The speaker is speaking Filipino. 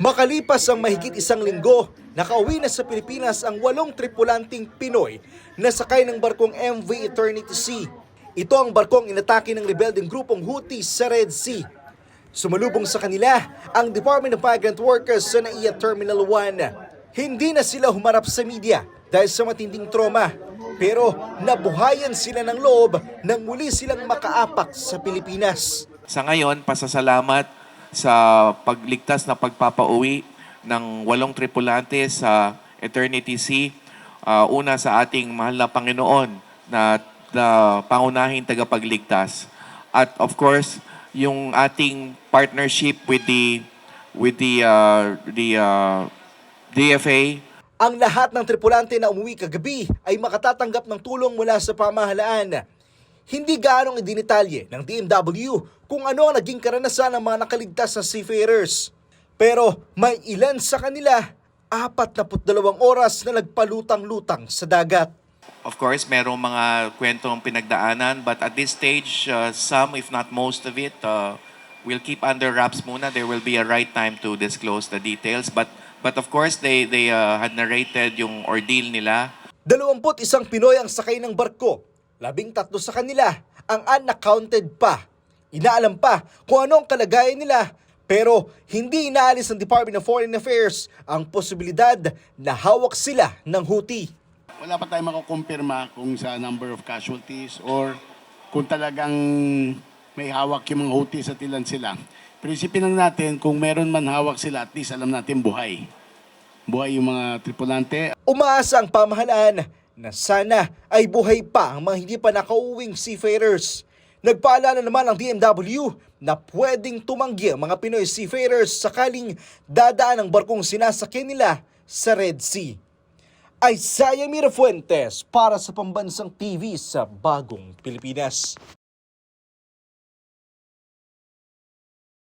Makalipas ang mahigit isang linggo, nakauwi na sa Pilipinas ang walong tripulanting Pinoy na sakay ng barkong MV Eternity Sea. Ito ang barkong inatake ng rebelding grupong Houthi sa Red Sea. Sumalubong sa kanila ang Department of Migrant Workers sa NAIA Terminal 1. Hindi na sila humarap sa media dahil sa matinding trauma. Pero nabuhayan sila ng loob nang muli silang makaapak sa Pilipinas. Sa ngayon, pasasalamat sa pagligtas na pagpapauwi ng walong tripulante sa Eternity Sea. Ah, una sa ating mahal na Panginoon na, na pangunahing tagapagligtas. At of course, yung ating partnership with the with the uh, the uh, DFA Ang lahat ng tripulante na umuwi kagabi ay makatatanggap ng tulong mula sa pamahalaan. Hindi gaanong idinitalye ng DMW kung ano ang naging karanasan ng mga nakaligtas na seafarers. Pero may ilan sa kanila, 42 oras na nagpalutang-lutang sa dagat. Of course, merong mga kwentong pinagdaanan, but at this stage, uh, some, if not most of it, uh, will keep under wraps muna. There will be a right time to disclose the details. But, but of course, they, they uh, had narrated yung ordeal nila. 21 Pinoy ang sakay ng barko. Labing tatlo sa kanila ang unaccounted pa. Inaalam pa kung ano ang kalagayan nila pero hindi inaalis ng Department of Foreign Affairs ang posibilidad na hawak sila ng Houthi. Wala pa tayong makukumpirma kung sa number of casualties or kung talagang may hawak yung mga Houthi sa tilan sila. Pero isipin lang natin, kung meron man hawak sila, at least alam natin buhay. Buhay yung mga tripulante. Umaasa ang pamahalaan na sana ay buhay pa ang mga hindi pa nakauwing seafarers. Nagpaalala naman ang DMW na pwedeng tumanggi ang mga Pinoy seafarers sakaling dadaan ang barkong sinasakyan nila sa Red Sea. Isaiah Mirafuentes para sa Pambansang TV sa Bagong Pilipinas.